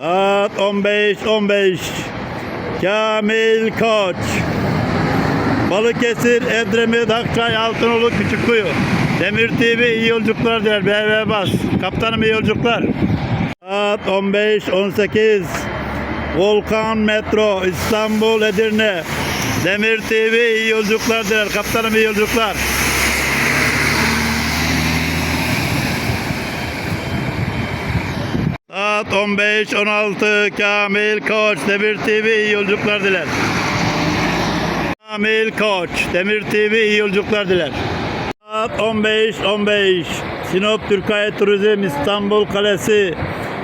Saat 15.15 Kamil Koç. Balıkesir, Edremit, Akçay, Altınoluk, Küçükkuyu Demir TV iyi yolculuklar diler. BB Bas. Kaptanım iyi yolculuklar. Saat 15.18 Volkan Metro İstanbul Edirne. Demir TV iyi yolculuklar diler. Kaptanım iyi yolculuklar Saat 15-16 Kamil Koç Demir TV iyi yolculuklar diler. Kamil Koç Demir TV iyi yolculuklar diler. Saat 15-15 Sinop Türkay Turizm İstanbul Kalesi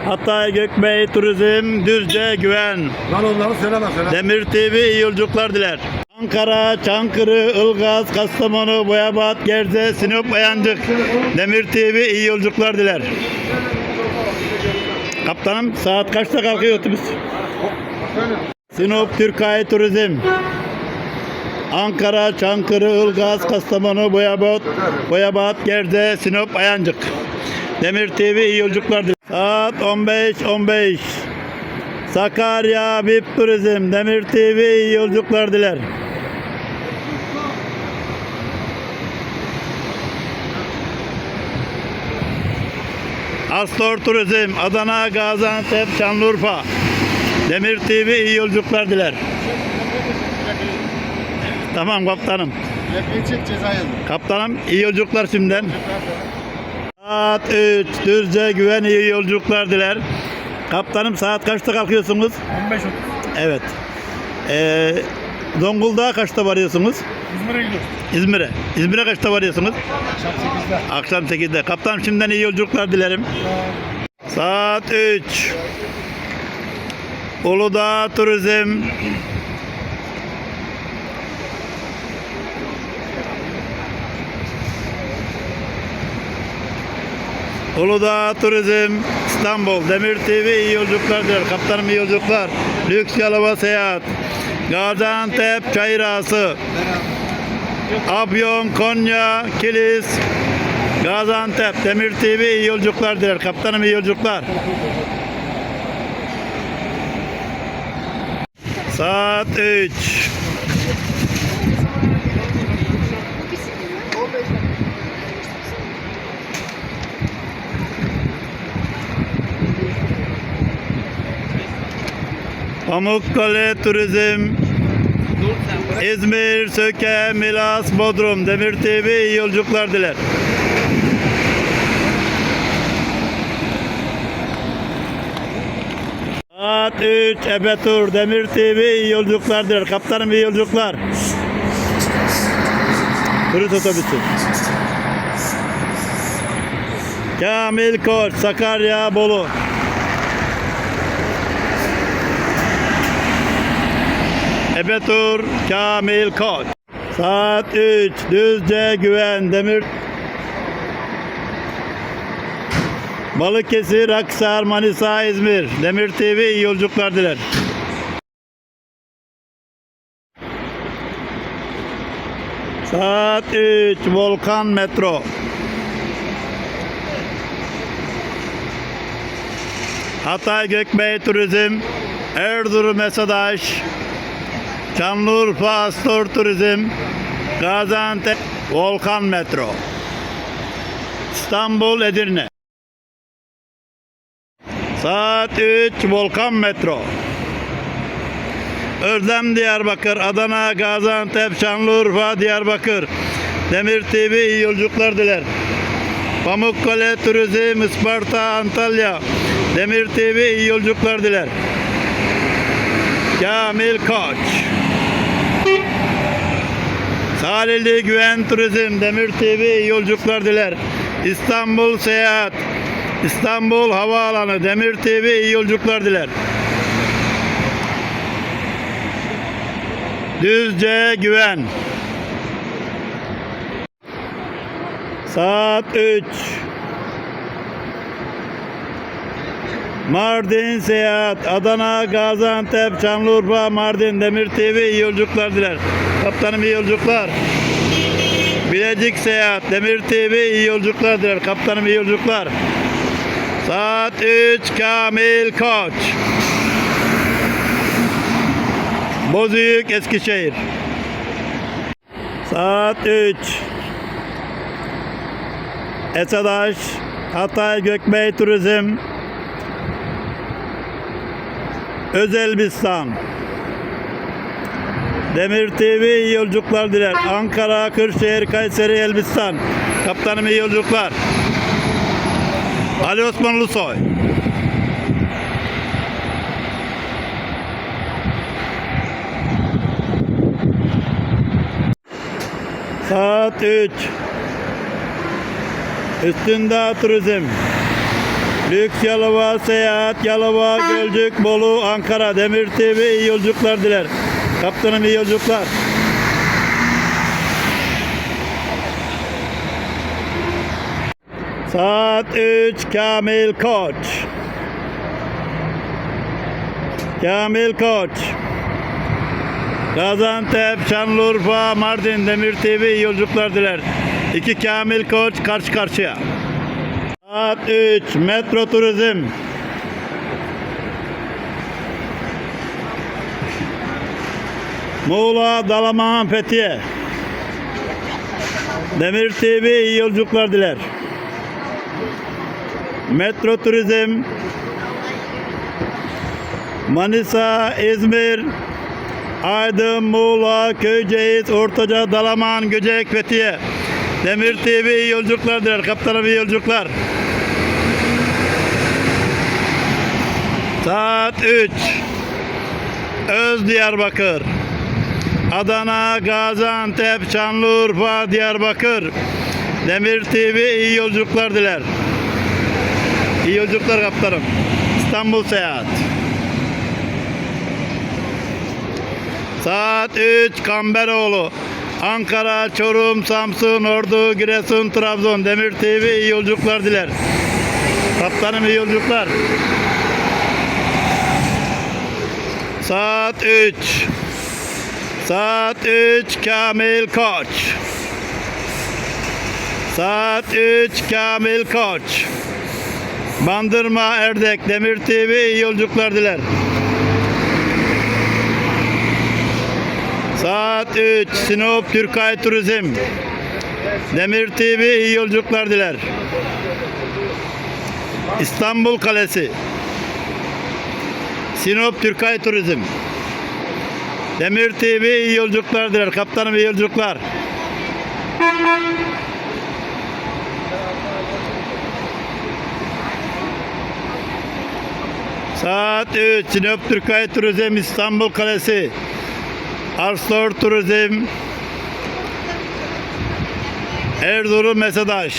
Hatay Gökbey Turizm Düzce Güven Lan onları söyleme söyle. Demir TV iyi yolculuklar diler. Ankara, Çankırı, Ilgaz, Kastamonu, Boyabat, Gerze, Sinop, Ayancık. Demir TV iyi yolculuklar diler. Kaptanım saat kaçta kalkıyor otobüs? Sinop Türkay Turizm. Ankara, Çankırı, Ilgaz, Kastamonu, Boyabat, Boyabat, Gerze, Sinop, Ayancık. Demir TV iyi yolculuklar. Saat 15.15. Sakarya VIP Turizm Demir TV iyi yolculuklar diler. Astor Turizm Adana, Gaziantep, Şanlıurfa Demir TV iyi yolculuklar diler. Tamam kaptanım. Yakayı çek ceza yazın. Kaptanım iyi yolculuklar şimdiden. Saat 3 Düzce Güven iyi yolculuklar diler. Kaptanım saat kaçta kalkıyorsunuz? 15.30. Evet. Ee, Zonguldak'a kaçta varıyorsunuz? İzmir'e gidiyoruz. İzmir'e. İzmir'e kaçta varıyorsunuz? Akşam 8'de. Akşam 8'de. Kaptan şimdiden iyi yolculuklar dilerim. Saat 3. Uludağ Turizm. Uludağ Turizm İstanbul Demir TV iyi yolculuklar diyor. Kaptanım iyi yolculuklar. Lüks Yalova Seyahat. Gaziantep Çayırası. Afyon, Konya, Kilis, Gaziantep, Demir TV iyi yolculuklar diler. Kaptanım iyi yolculuklar. Saat 3. Pamukkale Turizm İzmir, Söke, Milas, Bodrum, Demir TV iyi yolculuklar diler. Saat 3 Ebetur, Demir TV iyi yolculuklar diler. Kaptanım iyi yolculuklar. Turist otobüsü. Kamil Koç, Sakarya, Bolu. Ebetur Kamil Koç. Saat 3 Düzce Güven Demir Balıkesir, Aksar, Manisa, İzmir. Demir TV iyi yolculuklar diler. Saat 3 Volkan Metro. Hatay Gökbey Turizm, Erzurum Esadaş, Şanlıurfa Astor Turizm, Gaziantep Volkan Metro, İstanbul Edirne. Saat 3 Volkan Metro. Özlem Diyarbakır, Adana, Gaziantep, Şanlıurfa, Diyarbakır. Demir TV iyi yolculuklar diler. Pamukkale Turizm, Isparta, Antalya. Demir TV iyi yolculuklar diler. Kamil Koç. Salihli Güven Turizm Demir TV iyi yolculuklar diler. İstanbul Seyahat İstanbul Havaalanı Demir TV iyi yolculuklar diler. Düzce Güven Saat 3 Mardin Seyahat, Adana, Gaziantep, Şanlıurfa, Mardin, Demir TV iyi yolculuklar diler. Kaptanım iyi yolculuklar. Bilecik Seyahat, Demir TV iyi yolculuklar diler. Kaptanım iyi yolculuklar. Saat 3 Kamil Koç. Bozüyük Eskişehir. Saat 3 Esadaş Hatay Gökbey Turizm Özelbistan Demir TV iyi yolculuklar diler. Ankara, Kırşehir, Kayseri, Elbistan. Kaptanım iyi yolculuklar. Ali Osman Ulusoy. Saat 3. Üstünde turizm. Lüks Yalova, Seyahat, Yalova, Gölcük, Bolu, Ankara, Demir TV iyi yolculuklar diler. Kaptanım iyi yolculuklar. Saat 3 Kamil Koç. Kamil Koç. Gaziantep, Şanlıurfa, Mardin, Demir TV yolculuklar diler. İki Kamil Koç karşı karşıya. Saat 3 Metro Turizm. Muğla, Dalaman, Fethiye. Demir TV iyi yolculuklar diler. Metro Turizm. Manisa, İzmir, Aydın, Muğla, Köyceğiz, Ortaca, Dalaman, Göcek, Fethiye. Demir TV iyi yolculuklar diler. Kaptanım iyi yolculuklar. Saat 3. Öz Diyarbakır. Adana, Gaziantep, Şanlıurfa, Diyarbakır. Demir TV iyi yolculuklar diler. İyi yolculuklar kaptanım. İstanbul seyahat. Saat 3 Kamberoğlu. Ankara, Çorum, Samsun, Ordu, Giresun, Trabzon. Demir TV iyi yolculuklar diler. Kaptanım iyi yolculuklar. Saat 3. Saat 3 Kamil Koç. Saat 3 Kamil Koç. Bandırma Erdek Demir TV iyi yolculuklar diler. Saat 3 Sinop Türkay Turizm. Demir TV iyi yolculuklar diler. İstanbul Kalesi. Sinop Türkay Turizm. Demir TV iyi yolculuklar diler. Kaptanım iyi yolculuklar. Saat 3 Sinop Türkay Turizm İstanbul Kalesi. Arsor Turizm Erzurum Mesadaş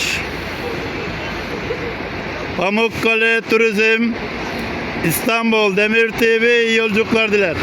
Pamukkale Turizm İstanbul Demir TV iyi yolculuklar diler.